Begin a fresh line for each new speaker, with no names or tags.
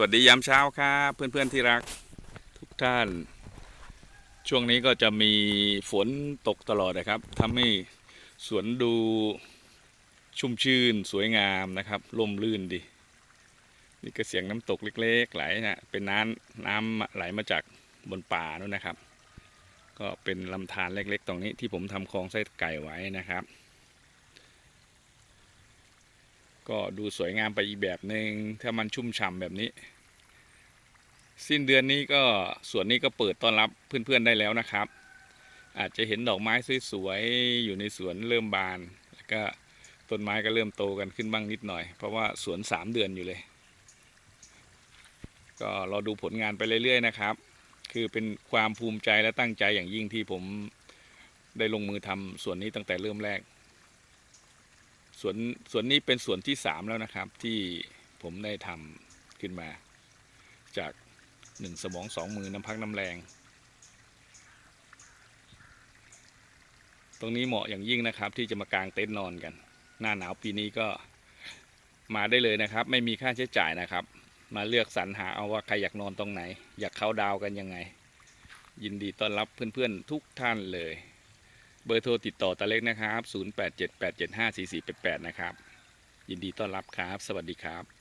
วัสดียามเช้าครับเพื่อนๆที่รักทุกท่าน ช่วงนี้ก็จะมีฝนตกตลอดนะครับทำให้สวนดูชุ่มชื่นสวยงามนะครับร่มรื่นดี นี่ก็เสียงน้ำตกเล็กๆ ไหลนะเป็นน้ำน้ำไหลมาจากบนป่านู่นนะครับ ก็เป็นลำธารเล็กๆ ตรงนี้ที่ผมทำคลองไส้ไก่ไว้นะครับ ก็ดูสวยงามไปอีกแบบหนึง่งถ้ามันชุ่มฉ่ำแบบนี้ สิ้นเดือนนี้ก็สวนนี้ก็เปิดต้อนรับเพื่อนๆได้แล้วนะครับ อาจจะเห็นดอกไม้สวยๆอยู่ในสวนเริ่มบาน แล้วก็ต้นไม้ก็เริ่มโตกันขึ้นบ้างนิดหน่อย เพราะว่าสวนสามเดือนอยู่เลย ก็รอดูผลงานไปเรื่อยๆนะครับ คือเป็นความภูมิใจและตั้งใจอย่างยิ่งที่ผมได้ลงมือทำสวนนี้ตั้งแต่เริ่มแรก สวนสวนนี้เป็นสวนที่สามแล้วนะครับ ที่ผมได้ทำขึ้นมา จากหนึ่งสมองสองมือน้ำพักน้ำแรง ตรงนี้เหมาะอย่างยิ่งนะครับ ที่จะมากางเต็นท์นอนกัน หน้าหนาวปีนี้ก็มาได้เลยนะครับ ไม่มีค่าใช้จ่ายนะครับ มาเลือกสรรหาเอาว่าใครอยากนอนตรงไหน อยากเข้าดาวกันยังไง ยินดีต้อนรับเพื่อนๆทุกท่านเลย เบอร์โทรติดต่อตาเล็กนะครับ 0878754488 นะครับ ยินดีต้อนรับครับ สวัสดีครับ